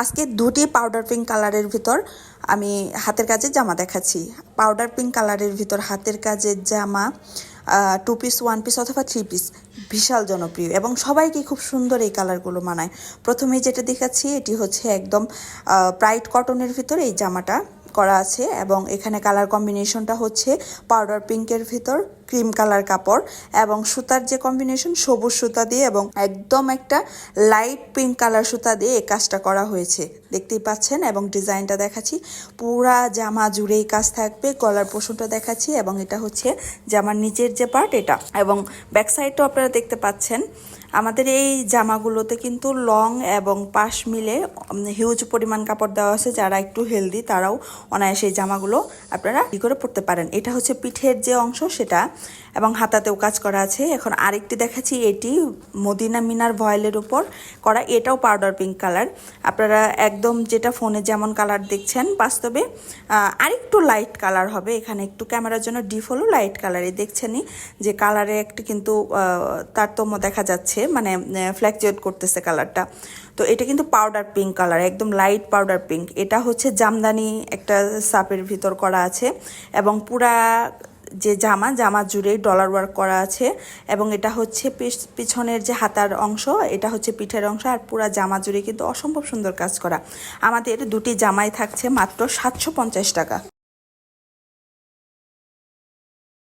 আজকে দুটি powder pink কালারের ভিতর আমি হাতের কাজের জামা দেখাচ্ছি। পাউডার পিঙ্ক কালারের ভিতর হাতের কাজের জামা টু পিস ওয়ান পিস অথবা থ্রি পিস বিশাল জনপ্রিয় এবং সবাইকে খুব সুন্দর এই কালারগুলো মানায়। প্রথমেই যেটা দেখাচ্ছি, এটি হচ্ছে একদম ব্রাইট কটনের ভিতর এই জামাটা করা আছে এবং এখানে কালার কম্বিনেশনটা হচ্ছে পাউডার পিঙ্কের ভিতর। ক্রিম কালার কাপড় এবং সুতার যে কম্বিনেশন সবুজ সুতা দিয়ে এবং একদম একটা লাইট পিঙ্ক কালার সুতা দিয়ে এই কাজটা করা হয়েছে। দেখতেই পাচ্ছেন এবং ডিজাইনটা দেখাচ্ছি। পুরা জামা জুড়েই কাজ থাকবে। গলার পোষণটা দেখাচ্ছি এবং এটা হচ্ছে জামার নিচের যে পার্ট এটা। এবং ব্যাক সাইডটাও আপনারা দেখতে পাচ্ছেন। আমাদের এই জামাগুলোতে কিন্তু লং এবং পাশ মিলে হিউজ পরিমাণ কাপড় দেওয়া আছে। যারা একটু হেলদি তারাও অনায়াসে এই জামাগুলো আপনারা কি করে পরতে পারেন। এটা হচ্ছে পিঠের যে অংশ, সেটা এবং হাতাতেও কাজ করা আছে। এখন আরেকটি দেখাচ্ছি, এটি মদিনা মিনার ভয়েলের উপর করা। এটাও পাউডার পিঙ্ক কালার আপনারা একদম যেটা ফোনে যেমন কালার দেখছেন, বাস্তবে আরেকটু লাইট কালার হবে। এখানে একটু ক্যামেরার জন্য হলো লাইট কালারই দেখছেনই। যে কালারে একটি কিন্তু তারতম্য দেখা যাচ্ছে মানে ফ্ল্যাকচুয়েট করতেছে কালারটা তো এটা কিন্তু পাউডার পিঙ্ক কালার একদম লাইট পাউডার পিঙ্ক এটা হচ্ছে জামদানি একটা সাপের ভিতর করা আছে। এবং পুরা যে জামা জামা জুড়ে ডলার ওয়ার্ক করা আছে এবং এটা হচ্ছে পিছ- পিছনের যে হাতার অংশ, এটা হচ্ছে পিঠের অংশ আর পুরা জামা জুড়ে কিন্তু অসম্ভব সুন্দর কাজ করা। আমাদের দুটি জামাই থাকছে মাত্র সাতশো পঞ্চাশ টাকা।